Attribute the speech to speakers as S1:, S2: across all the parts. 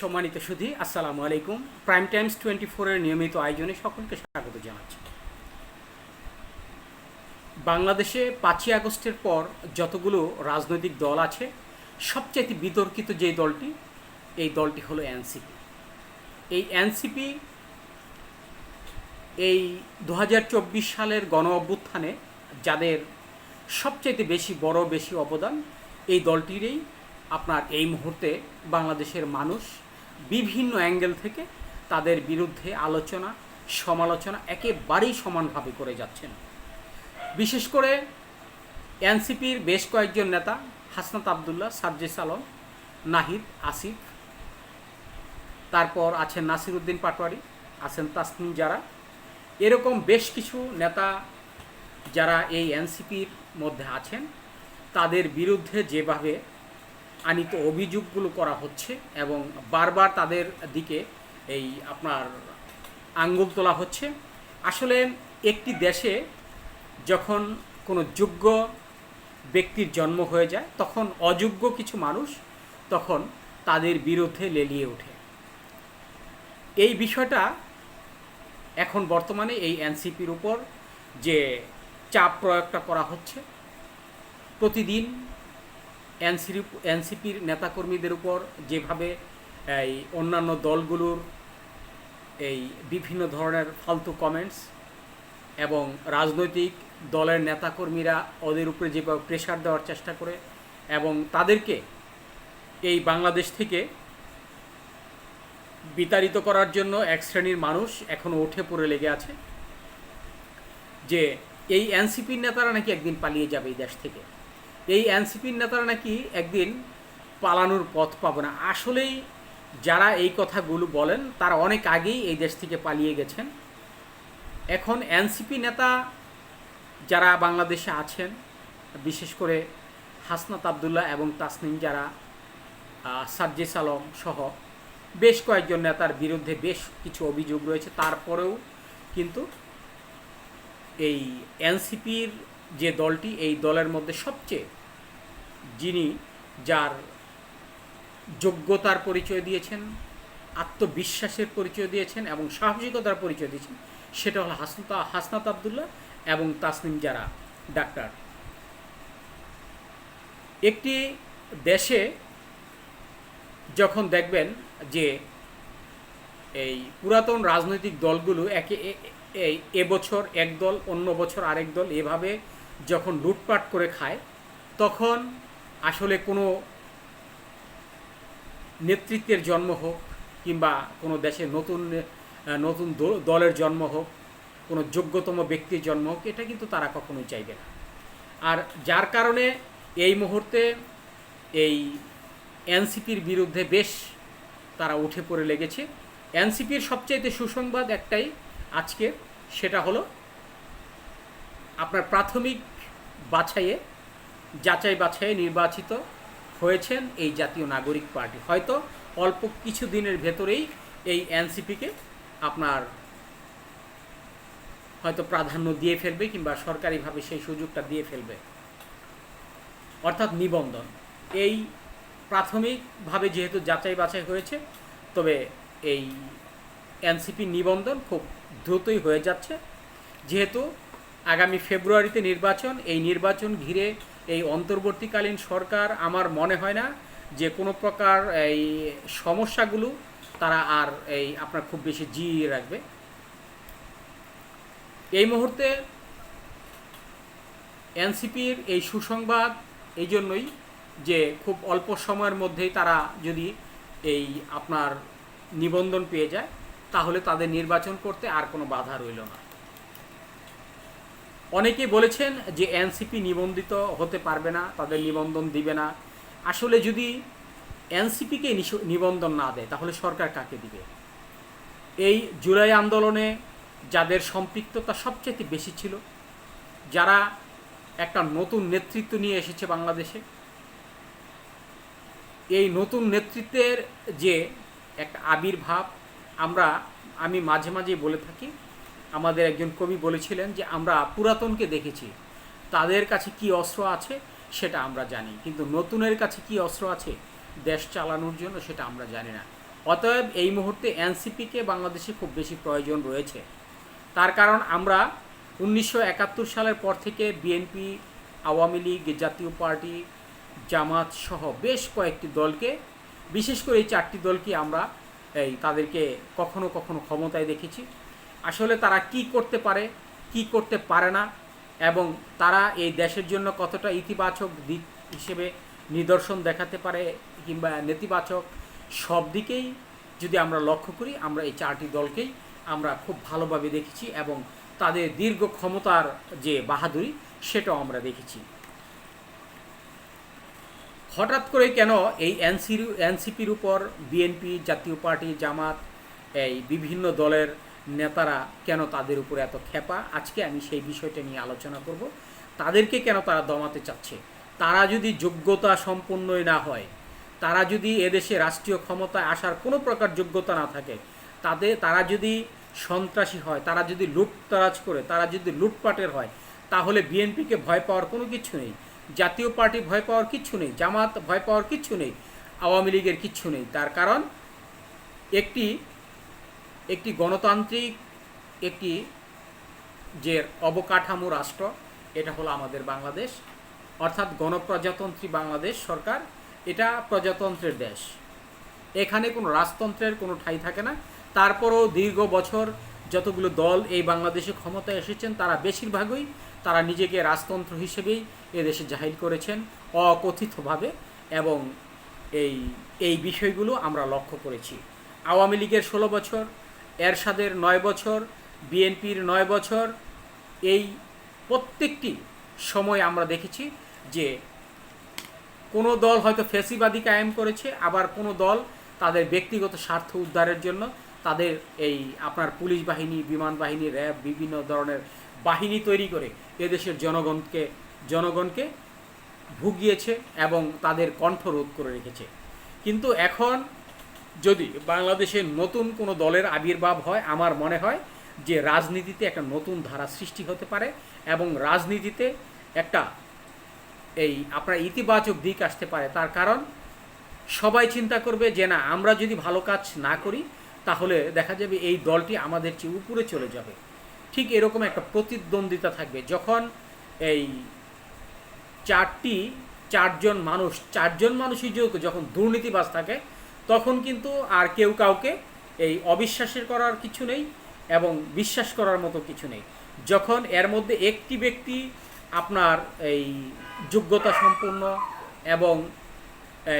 S1: সম্মানিত সুধী, আসসালামু আলাইকুম। প্রাইম টাইমস টোয়েন্টি ফোরের নিয়মিত আয়োজনে সকলকে স্বাগত জানাচ্ছি। বাংলাদেশে পাঁচই আগস্টের পর যতগুলো রাজনৈতিক দল আছে সবচেয়ে বিতর্কিত যে দলটি, এই দলটি হলো এনসিপি এই এনসিপি এই দু হাজার চব্বিশ সালের গণ অভ্যুত্থানে যাদের সবচেয়ে বেশি বড়, বেশি অবদান, এই দলটিরই আপনার এই মুহূর্তে বাংলাদেশের মানুষ বিভিন্ন অ্যাঙ্গেল থেকে তাদের বিরুদ্ধে আলোচনা, সমালোচনা একেবারেই সমানভাবে করে যাচ্ছেন। বিশেষ করে এনসিপির বেশ কয়েকজন নেতা, হাসনাত আবদুল্লাহ, সার্জিস আলম, নাহিদ, আসিফ, তারপর আছেন নাসিরুদ্দিন পাটোয়ারি, আছেন তাসনিম যারা এরকম বেশ কিছু নেতা যারা এই এনসিপির মধ্যে আছেন, তাদের বিরুদ্ধে যেভাবে আনিত অভিযোগগুলো করা হচ্ছে এবং বারবার তাদের দিকে এই আপনার আঙ্গুল তোলা হচ্ছে। আসলে একটি দেশে যখন কোনো যোগ্য ব্যক্তির জন্ম হয়ে যায়, তখন অযোগ্য কিছু মানুষ তখন তাদের বিরুদ্ধে লেলিয়ে ওঠে। এই বিষয়টা এখন বর্তমানে এই এনসিপির উপর যে চাপ প্রয়োগটা করা হচ্ছে, প্রতিদিন এনসিপি, এনসিপির নেতাকর্মীদের উপর যেভাবে এই অন্যান্য দলগুলোর এই বিভিন্ন ধরনের ফালতু কমেন্টস এবং রাজনৈতিক দলের নেতাকর্মীরা ওদের উপরে যেভাবে প্রেশার দেওয়ার চেষ্টা করে এবং তাদেরকে এই বাংলাদেশ থেকে বিতাড়িত করার জন্য এক শ্রেণির মানুষ এখনও উঠে পড়ে লেগে আছে যে এই এনসিপির নেতারা নাকি একদিন পালিয়ে যাবে এই দেশ থেকে। এই এনসিপির নেতারা নাকি একদিন পালানোর পথ পাবে না। আসলেই যারা এই কথাগুলো বলেন, তারা অনেক আগেই এই দেশ থেকে পালিয়ে গেছেন। এখন এনসিপি নেতা যারা বাংলাদেশে আছেন, বিশেষ করে হাসনাত আবদুল্লাহ এবং তাসনিম যারা সার্জিস আলম সহ বেশ কয়েকজন নেতার বিরুদ্ধে বেশ কিছু অভিযোগ রয়েছে। তারপরেও কিন্তু এই এনসিপির যে দলটি, এই দলের মধ্যে সবচেয়ে যিনি যার যোগ্যতার পরিচয় দিয়েছেন, আত্মবিশ্বাসের পরিচয় দিয়েছেন এবং সাহসিকতার পরিচয় দিয়েছেন, সেটা হলো হাসনাত হাসনাত আবদুল্লাহ এবং তাসনিম যারা ডাক্তার। একটি দেশে যখন দেখবেন যে এই পুরাতন রাজনৈতিক দলগুলো একে এই এবছর এক দল, অন্য বছর আরেক দল এভাবে যখন লুটপাট করে খায়, তখন আসলে কোনো নেতৃত্বের জন্ম হোক কিংবা কোনো দেশে নতুন নতুন দলের জন্ম হোক, কোনো যোগ্যতম ব্যক্তির জন্ম হোক, এটা কিন্তু তারা কখনোই চাইবে না। আর যার কারণে এই মুহূর্তে এই এনসিপির বিরুদ্ধে বেশ তারা উঠে পড়ে লেগেছে। এনসিপির সবচাইতে সুসংবাদ একটাই আজকে, সেটা হলো আপনার প্রাথমিক বাছাইয়ে যাচাই বাছাই নির্বাচিত হয়েছেন এই জাতীয় নাগরিক পার্টি। হয়তো অল্প কিছু দিনের ভেতরেই এই এনসিপিকে আপনার হয়তো প্রাধান্য দিয়ে ফেলবে কিংবা সরকারিভাবে সেই সুযোগটা দিয়ে ফেলবে। অর্থাৎ নিবন্ধন। এই প্রাথমিকভাবে যেহেতু যাচাই বাছাই হয়েছে, তবে এই এনসিপি নিবন্ধন খুব দ্রুতই হয়ে যাচ্ছে। যেহেতু আগামী ফেব্রুয়ারিতে নির্বাচন, এই নির্বাচন ঘিরে এই অন্তর্বর্তীকালীন সরকার আমার মনে হয় না যে কোনো প্রকার এই সমস্যাগুলো তারা আর এই আপনার খুব বেশি জিয়ে রাখবে। এই মুহূর্তে এনসিপির এই সুসংবাদ এই জন্যই যে খুব অল্প সময়ের মধ্যেই তারা যদি এই আপনার নিবন্ধন পেয়ে যায়, তাহলে তাদের নির্বাচন করতে আর কোনো বাধা রইল না। অনেকে বলেছেন যে এনসিপি নিবন্ধিত হতে পারবে না, তাদের নিবন্ধন দিবে না। আসলে যদি এনসিপিকে নিবন্ধন না দেয়, তাহলে সরকার কাকে দিবে? এই জুলাই আন্দোলনে যাদের সম্পৃক্ততা সবচেয়ে বেশি ছিল, যারা একটা নতুন নেতৃত্ব নিয়ে এসেছে বাংলাদেশে, এই নতুন নেতৃত্বের যে একটা আবির্ভাব, আমরা, আমি মাঝে মাঝে বলে থাকি আমাদের একজন কবি বলেছিলেন যে, আমরা পুরাতনকে দেখেছি। তাদের কাছে কি অস্ত্র আছে, সেটা আমরা জানি। কিন্তু নতুনের কাছে কি অস্ত্র আছে, দেশ চালানোর জন্য সেটা আমরা জানি না। অতএব এই মুহূর্তে এনসিপিকে বাংলাদেশে খুব বেশি প্রয়োজন রয়েছে। তার কারণ আমরা উনিশশো একাত্তর সালের পর থেকে বিএনপি, আওয়ামী লীগ, জাতীয় পার্টি, জামাত সহ বেশ কয়েকটি দলকে, বিশেষ করে এই চারটি দলকে আমরা এই তাদেরকে কখনো কখনো ক্ষমতায় দেখেছি। আসলে তারা কি করতে পারে, কি করতে পারে না, এবং তারা এই দেশের জন্য কতটা ইতিবাচক দিক হিসেবে নিদর্শন দেখাতে পারে কিংবা নেতিবাচক, সব দিকেই যদি আমরা লক্ষ্য করি, আমরা এই চারটি দলকেই আমরা খুব ভালোভাবে দেখেছি এবং তাদের দীর্ঘ ক্ষমতার যে বাহাদুরি, সেটাও আমরা দেখেছি। হঠাৎ করে কেন এই এনসির এনসিপির উপর বিএনপি, জাতীয় পার্টি, জামাত, এই বিভিন্ন দলের নেতারা কেন তাদের উপরে এত খেপা আজকে আমি সেই বিষয়টা নিয়ে আলোচনা করব। তাদেরকে কেন তারা দমাতে চাচ্ছে? তারা যদি যোগ্যতা সম্পন্নই না হয়, তারা যদি এদেশে রাষ্ট্রীয় ক্ষমতায় আসার কোনো প্রকার যোগ্যতা না থাকে, তাদের, তারা যদি সন্ত্রাসী হয়, তারা যদি লুটতারাজ করে, তারা যদি লুটপাটের হয়, তাহলে বিএনপিকে ভয় পাওয়ার কোনো কিছু নেই, জাতীয় পার্টি ভয় পাওয়ার কিচ্ছু নেই, জামাত ভয় পাওয়ার কিচ্ছু নেই, আওয়ামী লীগের কিচ্ছু নেই। তার কারণ একটি একটি গণতান্ত্রিক একটি যে অবকাঠামো রাষ্ট্র, এটা হলো আমাদের বাংলাদেশ। অর্থাৎ গণপ্রজাতন্ত্রী বাংলাদেশ সরকার, এটা প্রজাতন্ত্রের দেশ। এখানে কোনো রাজতন্ত্রের কোনো ঠাঁই থাকে না। তারপরও দীর্ঘ বছর যতগুলো দল এই বাংলাদেশে ক্ষমতায় এসেছেন, তারা বেশিরভাগই তারা নিজেকে রাজতন্ত্র হিসেবেই এদেশে জাহির করেছেন অকথিতভাবে এবং এই এই বিষয়গুলো আমরা লক্ষ্য করেছি। আওয়ামী লীগের ষোলো বছর এরশাদের নয় বছর, বিএনপির নয় বছর, এই প্রত্যেকটি সময় আমরা দেখেছি যে কোনো দল হয়তো ফেসিবাদী কায়েম করেছে, আবার কোনো দল তাদের ব্যক্তিগত স্বার্থ উদ্ধারের জন্য তাদের এই আপনার পুলিশ বাহিনী, বিমান বাহিনী, র্যাব, বিভিন্ন ধরনের বাহিনী তৈরি করে এদেশের জনগণকে জনগণকে ভুগিয়েছে এবং তাদের কণ্ঠ রোধ করে রেখেছে। কিন্তু এখন যদি বাংলাদেশে নতুন কোনো দলের আবির্ভাব হয়, আমার মনে হয় যে রাজনীতিতে একটা নতুন ধারা সৃষ্টি হতে পারে এবং রাজনীতিতে একটা এই আপনার ইতিবাচক দিক আসতে পারে। তার কারণ, সবাই চিন্তা করবে যে না, আমরা যদি ভালো কাজ না করি, তাহলে দেখা যাবে এই দলটি আমাদের চেয়ে উপরে চলে যাবে। ঠিক এরকম একটা প্রতিদ্বন্দ্বিতা থাকবে। যখন এই চারটি, চারজন মানুষ, চারজন মানুষই যখন দুর্নীতিবাজ থাকে তখন কিন্তু আর কেউ কাউকে এই অবিশ্বাসের করার কিছু নেই এবং বিশ্বাস করার মতো কিছু নেই। যখন এর মধ্যে একটি ব্যক্তি আপনার এই যোগ্যতা সম্পন্ন এবং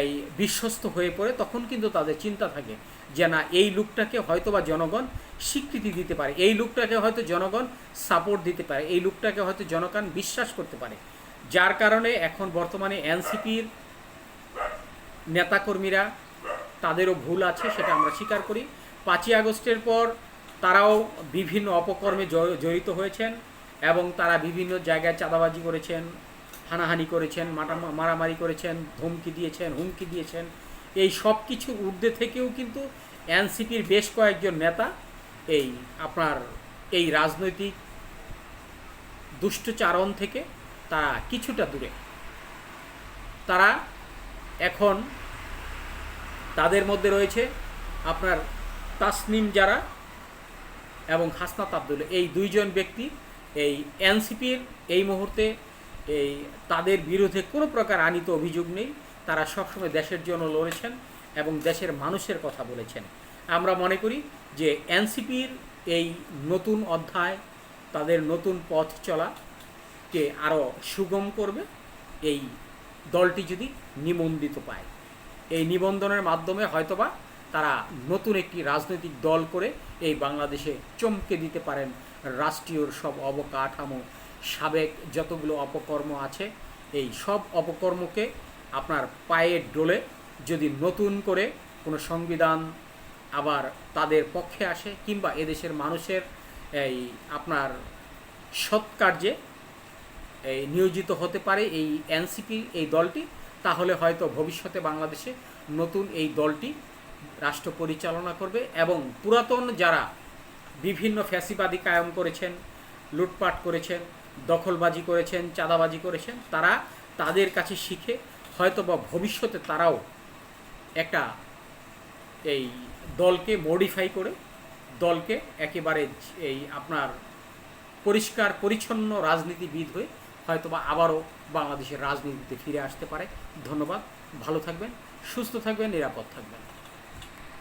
S1: এই বিশ্বস্ত হয়ে পড়ে, তখন কিন্তু তাদের চিন্তা থাকে যে না, এই লোকটাকে হয়তোবা জনগণ স্বীকৃতি দিতে পারে, এই লোকটাকে হয়তো জনগণ সাপোর্ট দিতে পারে, এই লোকটাকে হয়তো জনগণ বিশ্বাস করতে পারে। যার কারণে এখন বর্তমানে এনসিপির নেতাকর্মীরা তাদেরও ভুল আছে, সেটা আমরা স্বীকার করি। পাঁচই আগস্টের পর তারাও বিভিন্ন অপকর্মে জড়িত হয়েছেন এবং তারা বিভিন্ন জায়গায় চাঁদাবাজি করেছেন, হানাহানি করেছেন, মাটা, মারামারি করেছেন ধমকি দিয়েছেন, হুমকি দিয়েছেন। এই সব কিছু ঊর্ধ্বে থেকেও কিন্তু এনসিপির বেশ কয়েকজন নেতা এই আপনার এই রাজনৈতিক দুষ্টচারণ থেকে তারা কিছুটা দূরে। তারা এখন তাদের মধ্যে রয়েছে আপনার তাসনিম যারা এবং হাসনাত আব্দুল এই দুইজন ব্যক্তি এই এনসিপির এই মুহূর্তে এই তাদের বিরুদ্ধে কোনো প্রকার আনিত অভিযোগ নেই। তারা সবসময় দেশের জন্য লড়েছেন এবং দেশের মানুষের কথা বলেছেন। আমরা মনে করি যে এনসিপির এই নতুন অধ্যায়, তাদের নতুন পথ চলাকে আরও সুগম করবে। এই দলটি যদি নিবন্ধিত পায়। এই নিবন্ধনের মাধ্যমে হয়তোবা তারা নতুন একটি রাজনৈতিক দল করে এই বাংলাদেশে চমকে দিতে পারেন রাষ্ট্রীয় সব অবকাঠামো। সাবেক যতগুলো অপকর্ম আছে, এই সব অপকর্মকে আপনার পায়ের ডোলে যদি নতুন করে কোনো সংবিধান আবার তাদের পক্ষে আসে কিংবা এদেশের মানুষের এই আপনার সৎকার্যে এই নিয়োজিত হতে পারে, এই এনসিপি এই দলটি তাহলে হয়তো ভবিষ্যতে বাংলাদেশে নতুন এই দলটি রাষ্ট্র পরিচালনা করবে এবং পুরাতন যারা বিভিন্ন ফ্যাসিবাদী কায়েম করেছেন, লুটপাট করেছেন, দখলবাজি করেছেন, চাঁদাবাজি করেছেন, তারা তাদের কাছে শিখে হয়তো বা ভবিষ্যতে তারাও একটা এই দলকে মডিফাই করে দলকে একেবারে এই আপনার পরিষ্কার, পরিচ্ছন্ন রাজনীতিবিদ হয়ে হয়তোবা আবারও বাংলাদেশের রাজনীতিতে ফিরে আসতে পারে। ধন্যবাদ ভালো থাকবেন সুস্থ থাকবেন নিরাপদ থাকবেন।